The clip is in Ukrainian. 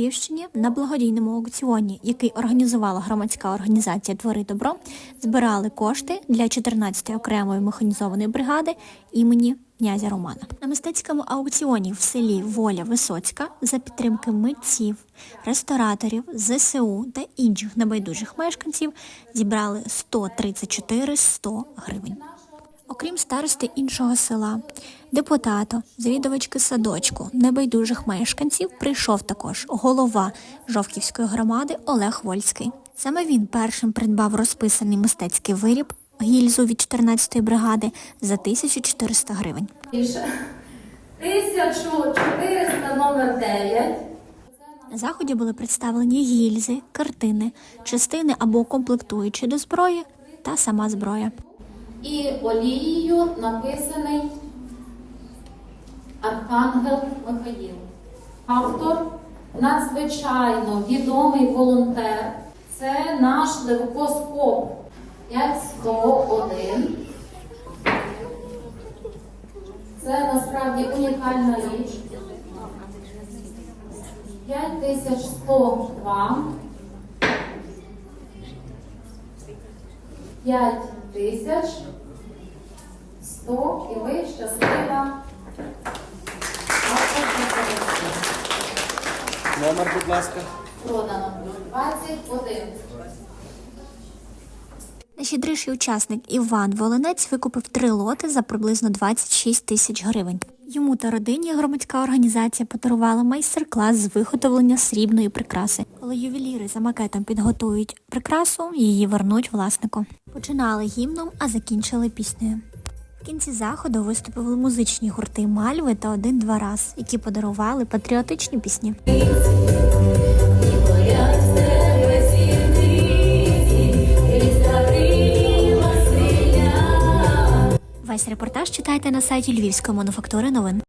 Львівщині на благодійному аукціоні, який організувала громадська організація Твори добро, збирали кошти для 14-ї окремої механізованої бригади імені князя Романа. На мистецькому аукціоні в селі Воля Висоцька за підтримки митців, рестораторів, ЗСУ та інших небайдужих мешканців зібрали 134 100 гривень. Окрім старости іншого села, депутата, завідувачки садочку, небайдужих мешканців прийшов також голова Жовківської громади Олег Вольський. Саме він першим придбав розписаний мистецький виріб гільзу від 14-ї бригади за 1400 гривень. 1400 номер 9. На заході були представлені гільзи, картини, частини або комплектуючі до зброї та сама зброя. І олією написаний Архангел Михаїл. Автор надзвичайно відомий волонтер. Це наш левкоскоп 5101. Це насправді унікальна річ. 5102. 5 тисяч 100 і ви щаслива. Номер, будь ласка. Продано 21. Найщедріший учасник Іван Волинець викупив три лоти за приблизно 26 тисяч гривень. Йому та родині громадська організація подарувала майстер-клас з виготовлення срібної прикраси. Коли ювеліри за макетом підготують прикрасу, її вернуть власнику. Починали гімном, а закінчили піснею. В кінці заходу виступили музичні гурти Мальви та один-два раз, які подарували патріотичні пісні. Весь репортаж читайте на сайті Львівської мануфактури новин.